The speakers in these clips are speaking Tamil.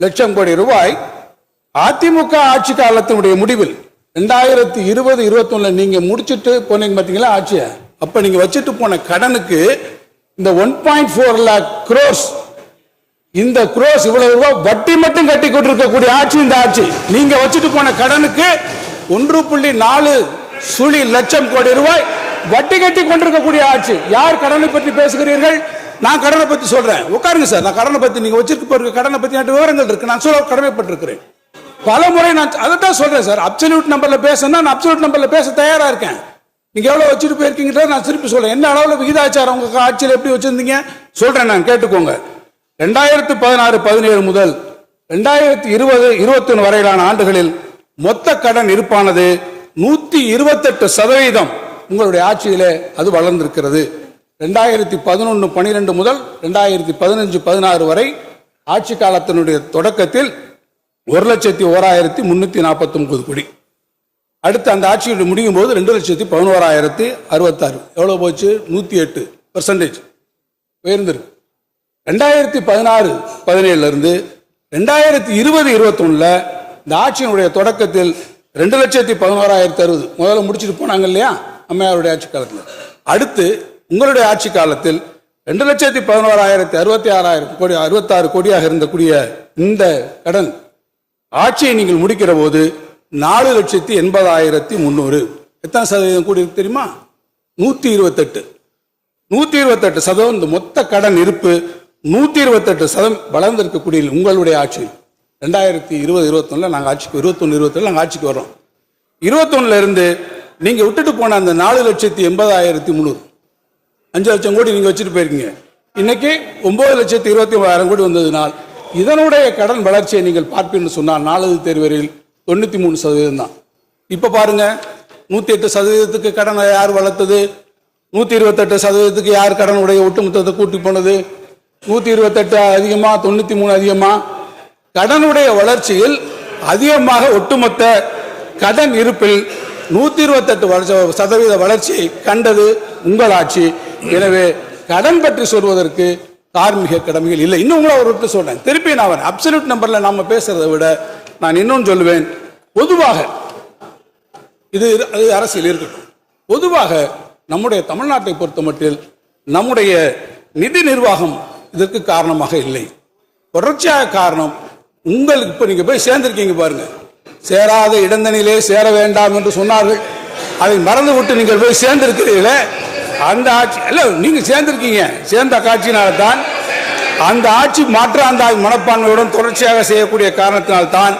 லட்சம் கோடி ரூபாய் அதிமுக ஆட்சி காலத்தினுடைய முடிவில் ரெண்டாயிரத்தி இருபது இருபத்தொன்னுல நீங்க முடிச்சிட்டு போனீங்க பாத்தீங்களா ஆட்சியை? அப்ப நீங்க வச்சுட்டு போன கடனுக்கு இந்த one point four lakh crores இந்த குரோஸ் இவ்வளவு ரூபாய் வட்டி மட்டும் கட்டி கொண்டிருக்கக்கூடிய ஆட்சி இந்த ஆட்சி. நீங்க வச்சுட்டு போன கடனுக்கு ஒன்று புள்ளி நாலு சுழி லட்சம் கோடி ரூபாய் வட்டி கட்டி கொண்டிருக்கக்கூடிய ஆட்சி. யார் கடனை பற்றி பேசுகிறீர்கள்? நான் கடனை பத்தி சொல்றேன். உட்காருங்க சார். நான் கடனை பத்தி நீங்க வச்சிருக்க போற கடனை பத்தி என்கிட்ட விவரங்கள் இருக்கு. நான் சொல்ல கடமைப்பட்டிருக்கிறேன். பல முறை நான் அதை தான் சொல்றேன் சார். அப்சல்யூட் நம்பர்ல பேசணும்னா நான் அப்சல்யூட் நம்பர்ல பேச தயாரா இருக்கேன். நீங்க எவ்வளவு வச்சுட்டு போயிருக்கீங்கன்றத நான் திருப்பி சொல்றேன். என்ன அளவுல விகிதாச்சாரம் உங்க ஆட்சியில் எப்படி வச்சிருந்தீங்க? சொல்றேன் நான் கேட்டுக்கோங்க. ரெண்டாயிரத்து பதினாறு பதினேழு முதல் ரெண்டாயிரத்தி இருபது இருபத்தி ஒன்று வரையிலான ஆண்டுகளில் மொத்த கடன் இருப்பானது நூத்தி இருபத்தெட்டு சதவீதம் உங்களுடைய ஆட்சியிலே அது வளர்ந்திருக்கிறது. ரெண்டாயிரத்தி பதினொன்று பனிரெண்டு முதல் ரெண்டாயிரத்தி பதினஞ்சு பதினாறு வரை ஆட்சி காலத்தினுடைய தொடக்கத்தில் ஒரு லட்சத்தி ஓராயிரத்தி முன்னூத்தி நாற்பத்தி ஒன்பது கோடி. அடுத்து அந்த ஆட்சியுடைய முடியும் போது ரெண்டு லட்சத்தி பதினோராயிரத்தி அறுபத்தாறு. எவ்வளோ போச்சு? நூற்றி எட்டு பர்சன்டேஜ் உயர்ந்திருக்கு. ரெண்டாயிரத்தி பதினாறு பதினேழுல இருந்து ரெண்டாயிரத்தி இருபது இருபத்தொன்னில் இந்த ஆட்சியினுடைய தொடக்கத்தில் ரெண்டு லட்சத்தி பதினோராயிரத்தி அறுபது. முதல்ல முடிச்சுட்டு போனாங்க இல்லையா? அம்மையாருடைய ஆட்சி காலத்தில். அடுத்து உங்களுடைய ஆட்சி காலத்தில் ரெண்டு லட்சத்தி பதினோராயிரத்தி அறுபத்தி ஆறாயிரம் கோடி அறுபத்தாறு கோடியாக இருந்தக்கூடிய இந்த கடன் ஆட்சியை நீங்கள் முடிக்கிற போது நாலு லட்சத்தி எண்பதாயிரத்தி முந்நூறு எத்தனை சதவீதம் கூடி தெரியுமா? நூற்றி இருபத்தெட்டு. நூற்றி இருபத்தெட்டு சதவீதம் இந்த மொத்த கடன் இருப்பு நூற்றி இருபத்தெட்டு சதம் வளர்ந்திருக்கக்கூடிய உங்களுடைய ஆட்சி. ரெண்டாயிரத்தி இருபது இருபத்தொன்னில் நாங்கள் ஆட்சிக்கு இருபத்தொன்னு இருபத்தொன்னு நாங்கள் ஆட்சிக்கு வரோம் இருபத்தொன்னுல இருந்து விட்டுட்டு போன அந்த நாலு லட்சத்தி எண்பதாயிரத்தி முந்நூறு அஞ்சு லட்சம் கோடி நீங்க வச்சுட்டு போயிருக்கீங்க. இன்னைக்கு ஒன்பது லட்சத்தி இருபத்தி மூவாயிரம் கோடி வந்ததுனால் இதனுடைய கடன் வளர்ச்சியை நீங்கள் பார்ப்பீங்கன்னு சொன்னால் நாலாவது தேர்வரில் தொண்ணூத்தி மூணு சதவீதம் தான். இப்ப பாருங்க நூத்தி எட்டு சதவீதத்துக்கு கடனை யார் வளர்த்தது? நூத்தி இருபத்தெட்டு சதவீதத்துக்கு யார் கடனுடைய ஒட்டுமொத்தத்தை கூட்டி போனது? நூத்தி இருபத்தெட்டு அதிகமா தொண்ணூத்தி மூணு அதிகமா? கடனுடைய வளர்ச்சியில் அதிகமாக ஒட்டுமொத்த கடன் இருப்பில் நூத்தி இருபத்தெட்டு வளர்ச்சி- சதவீத வளர்ச்சியை கண்டது உங்கள் ஆட்சி. எனவே கடன் பற்றி சொல்வதற்கு தார்மீக கடமைகள் இல்லை. இன்னும் உங்களை ஒரு விட்டு சொல்றேன். திருப்பி நான் அப்சல்யூட் நம்பர்ல நாம பேசுறதை விட நான் இன்னொன்று சொல்லுவேன். பொதுவாக இது அது அரசியல் இருக்கட்டும். பொதுவாக நம்முடைய தமிழ்நாட்டை பொறுத்தமட்டில் நம்முடைய நிதி நிர்வாகம் இதற்கு காரணமாக இல்லை. தொடர்ச்சியாக காரணம் உங்களுக்கு இப்போ நீங்கள் போய் சேர்ந்திருக்கீங்க பாருங்க. சேராத இடந்தனிலே சேர வேண்டாம் என்று சொன்னார்கள். அதை மறந்து விட்டு நீங்கள் போய் சேர்ந்திருக்கிறீர்களே. அந்த ஆட்சி இல்ல நீங்க சேர்ந்திருக்கீங்க. சேர்ந்த காட்சியினால்தான் அந்த ஆட்சி மாற்றாந்தாய் மனப்பான்மையுடன் தொடர்ச்சியாக செய்யக்கூடிய காரணத்தினால்தான்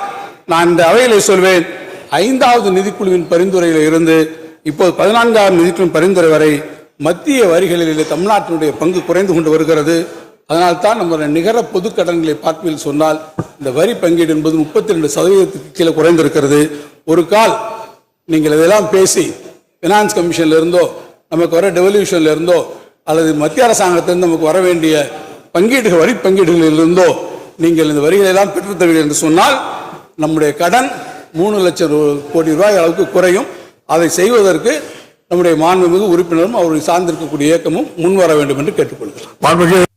நான் இந்த அவையிலே சொல்வேன். ஐந்தாவது நிதிக்குழுவின் பரிந்துரையில் இருந்து இப்போது பதினான்காவது நிதிக்குழுவின் பரிந்துரை வரை மத்திய வரிகளில் தமிழ்நாட்டினுடைய பங்கு குறைந்து கொண்டு வருகிறது. அதனால்தான் நம்முடைய நிகர பொது கடன்களை பார்ப்பில் சொன்னால் இந்த வரி பங்கீடு என்பது முப்பத்தி ரெண்டு சதவீதத்துக்கு கீழே குறைந்திருக்கிறது. ஒரு கால் நீங்கள் இதெல்லாம் பேசி ஃபினான்ஸ் கமிஷன்ல இருந்தோ நமக்கு வர டெவல்யூஷன்ல இருந்தோ அல்லது மத்திய அரசாங்கத்திலிருந்து நமக்கு வர வேண்டிய பங்கீடுகள் வரி பங்கீடுகளில் இருந்தோ நீங்கள் இந்த வரிகளை எல்லாம் பெற்றுத் என்று சொன்னால் நம்முடைய கடன் மூணு லட்சம் ரூ- கோடி ரூபாய் அளவுக்கு குறையும். அதை செய்வதற்கு நம்முடைய மாண்புமிகு உறுப்பினரும் அவரை சார்ந்திருக்கக்கூடிய இயக்கமும் முன்வர வேண்டும் என்று கேட்டுக்கொள்கிறேன்.